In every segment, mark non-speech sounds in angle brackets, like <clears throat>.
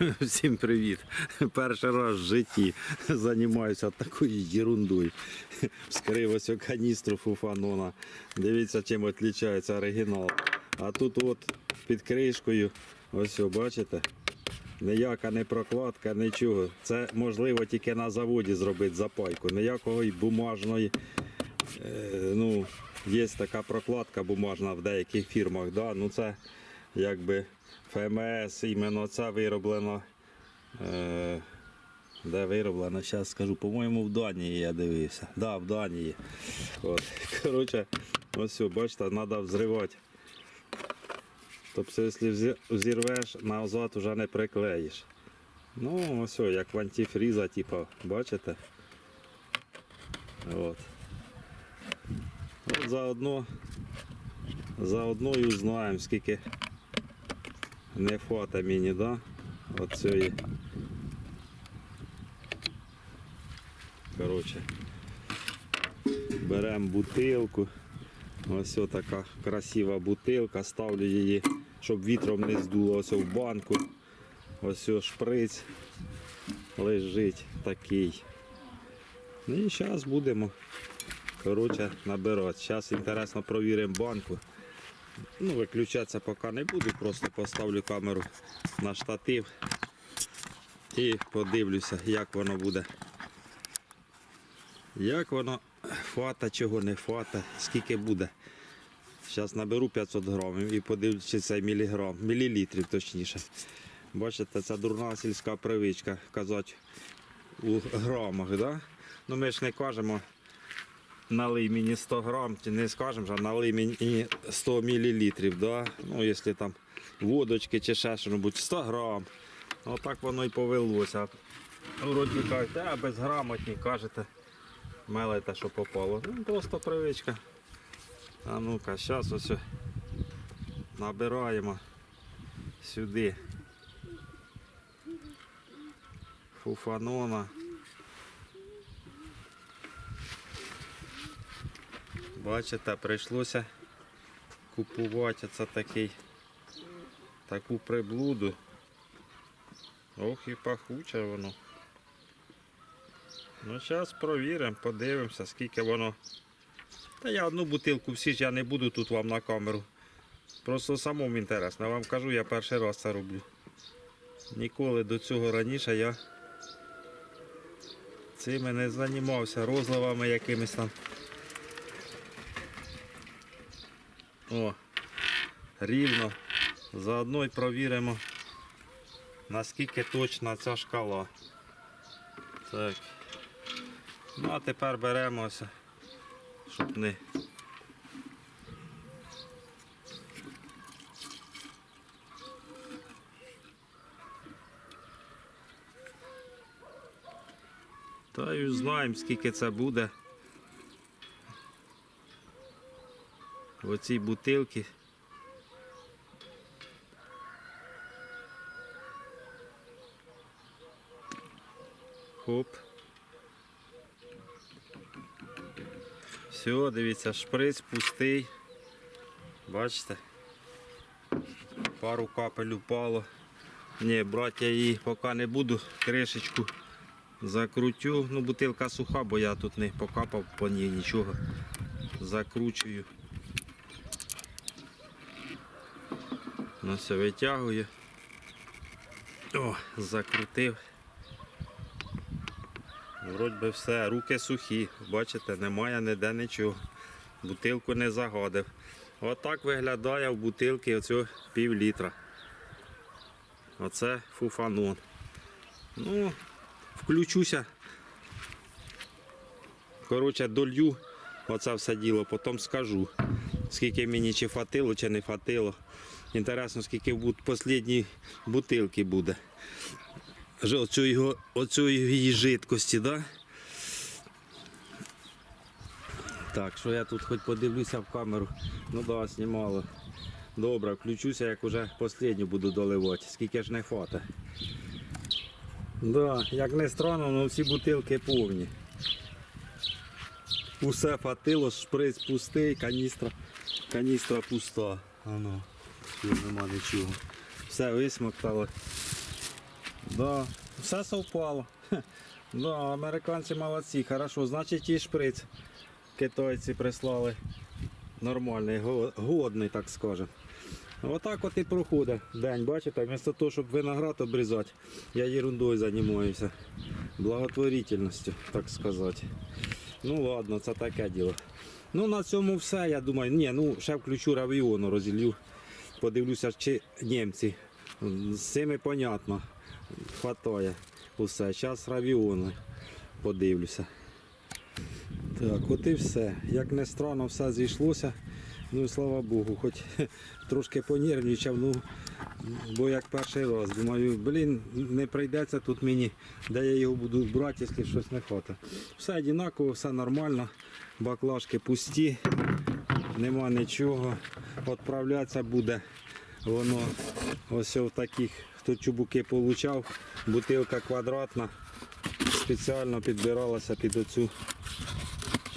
<laughs> Всім привіт! Перший раз в житті займаюся такою ерундою. Вскрив ось каністру фуфанона. Дивіться, чим відрізняється оригінал. А тут от під кришкою, ось бачите, ніяка не прокладка, нічого. Це можливо тільки на заводі зробити запайку. Ніякої бумажної. Е, ну, є така прокладка бумажна в деяких фірмах. Да? Ну, це якби ФМС, іменно це вироблено. Е, де вироблено? Зараз скажу, по-моєму, в Данії я дивився. Да, в Данії. От. <laughs> Коротше, ось все, бачите, треба взривати. Тобто, якщо взірвеш, назад вже не приклеїш. Ну, ось, як в антифріза, типу, бачите? От. От заодно, заодно і узнаємо, скільки не фата мені, да? От. Коротше. Беремо бутилку. Ось така красива бутилка. Ставлю її, щоб вітром не здуло ось в банку. Ось шприц лежить такий. Ну і зараз будемо коротше, набирати. Зараз інтересно провіримо банку. Ну, виключатися поки не буду, просто поставлю камеру на штатив і подивлюся, як воно буде. Як воно фата, чого не фата, скільки буде. Зараз наберу 500 грамів і подивлюся чи це міліграм, мілілітрів точніше. Бачите, це дурна сільська привичка казати у грамах. Да? Ну ми ж не кажемо налий мені 100 грам, не скажемо, що налий мені 100 мл, да? ну якщо там водочки чи ще що-небудь, 100 грам. Отак воно і повелося. Вроді кажуть, а безграмотні, кажете, мелите, що попало. Ну, просто привичка. А ну-ка, зараз ось набираємо сюди фуфанона. Бачите, прийшлося купувати це такий, таку приблуду. Ох і пахуче воно. Ну зараз провіримо, подивимося, скільки воно. Та я одну бутилку всі ж я не буду тут вам на камеру. Просто самому інтересно. Я вам кажу, я перший раз це роблю. Ніколи до цього раніше я цими не займався розливами якимись там. О, рівно. Заодно й провіримо, наскільки точна ця шкала. Так. Ну а тепер беремося, щоб не. Та й знаємо, скільки це буде. Оцій бутилці. Хоп. Все, дивіться, шприц пустий. Бачите? Пару капель упало. Ні, брати я її поки не буду, кришечку закрутю. Ну, бутилка суха, бо я тут не покапав по ній нічого. Закручую. Ну все, витягую. О, закрутив. Вроді би все, руки сухі, бачите, немає ніде нічого. Бутилку не загадив. Отак виглядає в бутилці оцього пів літра. Оце фуфанон. Ну, включуся. Коротше, долью оце все діло, потім скажу, скільки мені чи фатило, чи не фатило. Інтересно, скільки в останній бутилки буде. Оцю його, оцю її жидкості, да? Так, що я тут хоч подивлюся в камеру. Ну да, знімало. Добре, включуся, як уже останню буду доливати. Скільки ж не фата. Да, як не странно, але всі бутилки повні. Усе фатило, шприц пустий, каністра, каністра пуста. Ано, тут нема нічого. Все висмоктало. Да, все совпало. Да, американці молодці, хорошо. Значить і шприц китайці прислали. Нормальний, годний, так скажемо. Отак от і проходить день, бачите, вместо того, щоб виноград обрізати, я ерундою займаюся. Благотворительністю, так сказати. Ну ладно, це таке діло. Ну на цьому все, я думаю. Ні, ну ще включу равіону, розілью. Подивлюся, чи німці. З цими понятно. Хватає усе. Зараз равіони подивлюся. Так, от і все. Як не странно, все зійшлося. Ну і слава Богу, хоч <laughs> трошки понервничав, ну, бо як перший раз. Думаю, блін, не прийдеться тут мені, де я його буду брати, якщо щось не хватить. Все однаково, все нормально, баклажки пусті, нема нічого. Відправлятися буде воно ось в таких, хто чубуки получав, бутилка квадратна, спеціально підбиралася під оцю.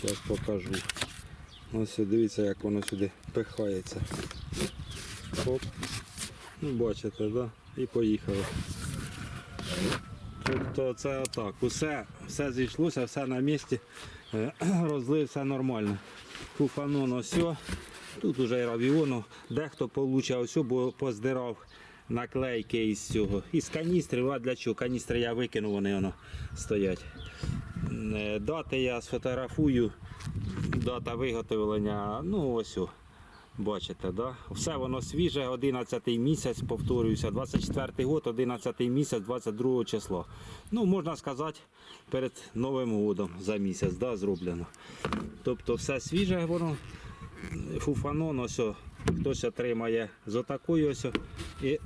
Зараз покажу. Ось дивіться, як воно сюди пихається. Оп. Ну, бачите, да? І поїхало. Тобто це отак. Усе, все зійшлося, все на місці. Е, <clears throat> Розлив, все нормально. Фуфанон ось. Тут уже і равіону. Дехто получав ось, бо поздирав наклейки із цього. Із каністрів, а для чого? Каністри я викинув, вони воно стоять. Е, Дати я сфотографую. Дата виготовлення, ну ось. о. Бачите, да? Все воно свіже, 11 місяць, повторююся, 24 год, 11 місяць, 22 числа. Ну, можна сказати, перед Новим годом за місяць да, зроблено. Тобто все свіже воно, фуфанон, ось, о, хтось отримає з отакою ось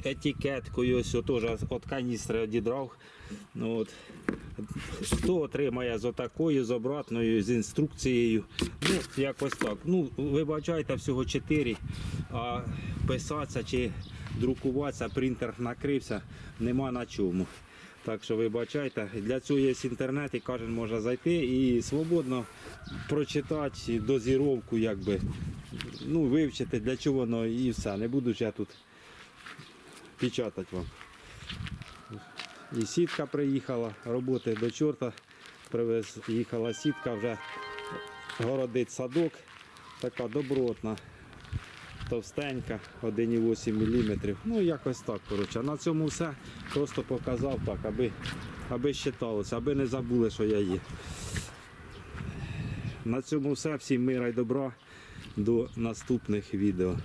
етикеткою, ось теж від каністри одідрав. Ну, от. Хто отримає з отакою, з обратною, з інструкцією. Ну, якось так. Ну, вибачайте, всього 4, а писатися чи друкуватися, принтер накрився, нема на чому. Так що вибачайте, для цього є інтернет і кожен може зайти і свободно прочитати дозіровку, якби, ну, вивчити, для чого воно і все. Не буду я тут печатати вам. І сітка приїхала, роботи до чорта привез, їхала сітка, вже городить садок, така добротна, товстенька, 1,8 мм. Ну якось так. Коротше. На цьому все. Просто показав так, аби, аби считалося, аби не забули, що я є. На цьому все. Всім мира і добра. До наступних відео.